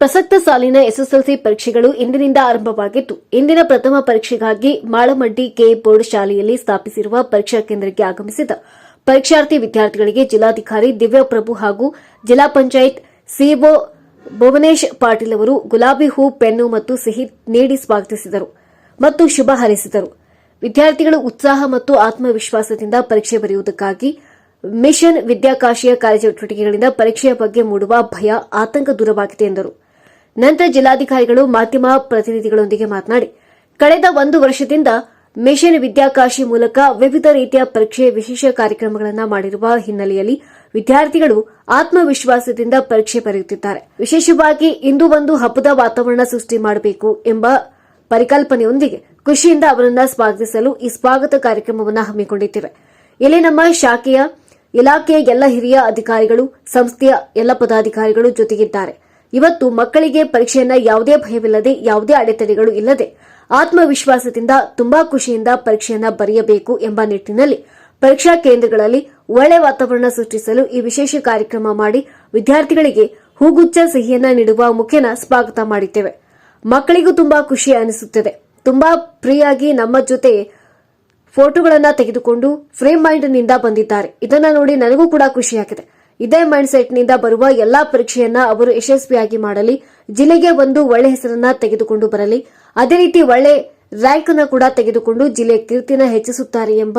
ಪ್ರಸಕ್ತ ಸಾಲಿನ ಎಸ್ಎಸ್ಎಲ್ಸಿ ಪರೀಕ್ಷೆಗಳು ಇಂದಿನಿಂದ ಆರಂಭವಾಗಿದ್ದು, ಇಂದಿನ ಪ್ರಥಮ ಪರೀಕ್ಷೆಗಾಗಿ ಮಾಳಮಡ್ಡಿ ಕೆ ಬೋರ್ಡ್ ಶಾಲೆಯಲ್ಲಿ ಸ್ಥಾಪಿಸಿರುವ ಪರೀಕ್ಷಾ ಕೇಂದ್ರಕ್ಕೆ ಆಗಮಿಸಿದ ಪರೀಕ್ಷಾರ್ಥಿ ವಿದ್ಯಾರ್ಥಿಗಳಿಗೆ ಜಿಲ್ಲಾಧಿಕಾರಿ ದಿವ್ಯಪ್ರಭು ಹಾಗೂ ಜಿಲ್ಲಾ ಪಂಚಾಯತ್ ಸಿಇಒ ಭುವನೇಶ್ ಪಾಟೀಲ್ ಅವರು ಗುಲಾಬಿ ಹೂ, ಪೆನ್ನು ಮತ್ತು ಸಿಹಿ ನೀಡಿ ಸ್ವಾಗತಿಸಿದರು ಮತ್ತು ಶುಭ ಹಾರೈಸಿದರು. ವಿದ್ಯಾರ್ಥಿಗಳು ಉತ್ಸಾಹ ಮತ್ತು ಆತ್ಮವಿಶ್ವಾಸದಿಂದ ಪರೀಕ್ಷೆ ಬರೆಯುವುದಕ್ಕಾಗಿ ಮಿಷನ್ ವಿದ್ಯಾಕಾಶಿಯ ಕಾರ್ಯಚಟುವಟಿಕೆಗಳಿಂದ ಪರೀಕ್ಷೆಯ ಬಗ್ಗೆ ಮೂಡುವ ಭಯ, ಆತಂಕ ದೂರವಾಗಿದೆ ಎಂದರು. ನಂತರ ಜಿಲ್ಲಾಧಿಕಾರಿಗಳು ಮಾಧ್ಯಮ ಪ್ರತಿನಿಧಿಗಳೊಂದಿಗೆ ಮಾತನಾಡಿ, ಕಳೆದ ಒಂದು ವರ್ಷದಿಂದ ಮಿಷನ್ ವಿದ್ಯಾಕಾಶಿ ಮೂಲಕ ವಿವಿಧ ರೀತಿಯ ಪರೀಕ್ಷೆ ವಿಶೇಷ ಕಾರ್ಯಕ್ರಮಗಳನ್ನು ಮಾಡಿರುವ ಹಿನ್ನೆಲೆಯಲ್ಲಿ ವಿದ್ಯಾರ್ಥಿಗಳು ಆತ್ಮವಿಶ್ವಾಸದಿಂದ ಪರೀಕ್ಷೆ ಬರೆಯುತ್ತಿದ್ದಾರೆ. ವಿಶೇಷವಾಗಿ ಇಂದು ಒಂದು ಹಬ್ಬದ ವಾತಾವರಣ ಸೃಷ್ಟಿ ಮಾಡಬೇಕು ಎಂಬ ಪರಿಕಲ್ಪನೆಯೊಂದಿಗೆ ಖುಷಿಯಿಂದ ಅವರನ್ನ ಸ್ವಾಗತಿಸಲು ಈ ಸ್ವಾಗತ ಕಾರ್ಯಕ್ರಮವನ್ನು ಹಮ್ಮಿಕೊಂಡಿದ್ದೇವೆ. ಇಲ್ಲಿ ನಮ್ಮ ಶಾಖೆಯ, ಇಲಾಖೆಯ ಎಲ್ಲ ಹಿರಿಯ ಅಧಿಕಾರಿಗಳು, ಸಂಸ್ಥೆಯ ಎಲ್ಲ ಪದಾಧಿಕಾರಿಗಳು ಜೊತೆಗಿದ್ದಾರೆ. ಇವತ್ತು ಮಕ್ಕಳಿಗೆ ಪರೀಕ್ಷೆಯನ್ನ ಯಾವುದೇ ಭಯವಿಲ್ಲದೆ, ಯಾವುದೇ ಅಡೆತಡೆಗಳು ಇಲ್ಲದೆ ಆತ್ಮವಿಶ್ವಾಸದಿಂದ ತುಂಬಾ ಖುಷಿಯಿಂದ ಪರೀಕ್ಷೆಯನ್ನ ಬರೆಯಬೇಕು ಎಂಬ ನಿಟ್ಟಿನಲ್ಲಿ ಪರೀಕ್ಷಾ ಕೇಂದ್ರಗಳಲ್ಲಿ ಒಳ್ಳೆ ವಾತಾವರಣ ಸೃಷ್ಟಿಸಲು ಈ ವಿಶೇಷ ಕಾರ್ಯಕ್ರಮ ಮಾಡಿ ವಿದ್ಯಾರ್ಥಿಗಳಿಗೆ ಹೂಗುಚ್ಚ ಸಿಹಿಯನ್ನ ನೀಡುವ ಮುಖೇನ ಸ್ವಾಗತ ಮಾಡಿದ್ದೇವೆ. ಮಕ್ಕಳಿಗೂ ತುಂಬಾ ಖುಷಿ ಅನಿಸುತ್ತದೆ. ತುಂಬಾ ಫ್ರೀಯಾಗಿ ನಮ್ಮ ಜೊತೆ ಫೋಟೋಗಳನ್ನ ತೆಗೆದುಕೊಂಡು ಫ್ರೇಮ್ ಮೈಂಡ್ನಿಂದ ಬಂದಿದ್ದಾರೆ. ಇದನ್ನ ನೋಡಿ ನನಗೂ ಕೂಡ ಖುಷಿಯಾಗಿದೆ. ಇದೇ ಮೈಂಡ್ ಸೆಟ್ನಿಂದ ಬರುವ ಎಲ್ಲಾ ಪರೀಕ್ಷೆಯನ್ನ ಅವರು ಯಶಸ್ವಿಯಾಗಿ ಮಾಡಲಿ. ಜಿಲ್ಲೆಗೆ ಒಂದು ಒಳ್ಳೆ ಹೆಸರನ್ನ ತೆಗೆದುಕೊಂಡು ಬರಲಿ. ಅದೇ ರೀತಿ ಒಳ್ಳೆ ರ್ಯಾಂಕ್ ಅನ್ನು ಕೂಡ ತೆಗೆದುಕೊಂಡು ಜಿಲ್ಲೆ ಕೀರ್ತಿನ ಹೆಚ್ಚಿಸುತ್ತಾರೆ ಎಂಬ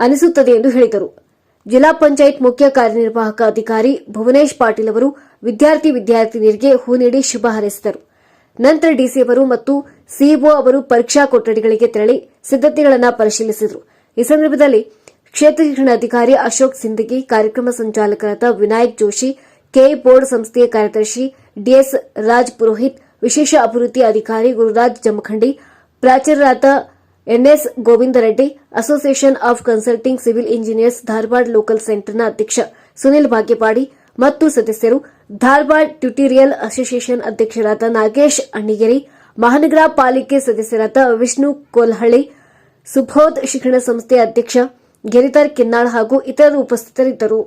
ಅನಿಸುತ್ತದೆ ಎಂದು ಹೇಳಿದರು. ಜಿಲ್ಲಾ ಪಂಚಾಯತ್ ಮುಖ್ಯ ಕಾರ್ಯನಿರ್ವಾಹಕ ಅಧಿಕಾರಿ ಭುವನೇಶ್ ಪಾಟೀಲ್ ಅವರು ವಿದ್ಯಾರ್ಥಿ ವಿದ್ಯಾರ್ಥಿನಿಯರಿಗೆ ಹೂ ನೀಡಿ ಶುಭ ಹಾರೈಸಿದರು. ನಂತರ ಡಿಸಿ ಅವರು ಮತ್ತು ಸಿಇಒ ಅವರು ಪರೀಕ್ಷಾ ಕೊಠಡಿಗಳಿಗೆ ತೆರಳಿ ಸಿದ್ದತೆಗಳನ್ನು ಪರಿಶೀಲಿಸಿದರು. ಈ ಸಂದರ್ಭದಲ್ಲಿ ಕ್ಷೇತ್ರ ಶಿಕ್ಷಣಾಧಿಕಾರಿ ಅಶೋಕ್ ಸಿಂದಗಿ, ಕಾರ್ಯಕ್ರಮ ಸಂಚಾಲಕರಾದ ವಿನಾಯಕ್ ಜೋಶಿ, ಕೆ ಬೋರ್ಡ್ ಸಂಸ್ಥೆಯ ಕಾರ್ಯದರ್ಶಿ ಡಿಎಸ್ ರಾಜ್ ಪುರೋಹಿತ್, ವಿಶೇಷ ಅಭಿವೃದ್ಧಿ ಅಧಿಕಾರಿ Gururaj Jamkhandi, ಪ್ರಾಚಾರ್ಯರಾದ NS Govinda Reddy association of consulting civil engineers Dharwad local ಸೆಂಟರ್ನ ಅಧ್ಯಕ್ಷ ಸುನಿಲ್ ಭಾಗ್ಯಪಾಡಿ ಮತ್ತು ಸದಸ್ಯರು ಧಾರವಾಡ ಟ್ಯುಟೋರಿಯಲ್ ಅಸೋಸಿಯೇಷನ್ ಅಧ್ಯಕ್ಷರಾದ ನಾಗೇಶ್ ಅಣ್ಣಿಗೇರಿ, ಮಹಾನಗರ ಪಾಲಿಕೆ ಸದಸ್ಯರಾದ ವಿಷ್ಣು ಕೋಲ್ಹಳ್ಳಿ, ಸುಬೋಧ್ ಶಿಕ್ಷಣ ಸಂಸ್ಥೆ ಅಧ್ಯಕ್ಷ ಗಿರಿಧರ್ ಕಿನ್ನಾಳ್ ಹಾಗೂ ಇತರರು ಉಪಸ್ಥಿತರಿದ್ದರು.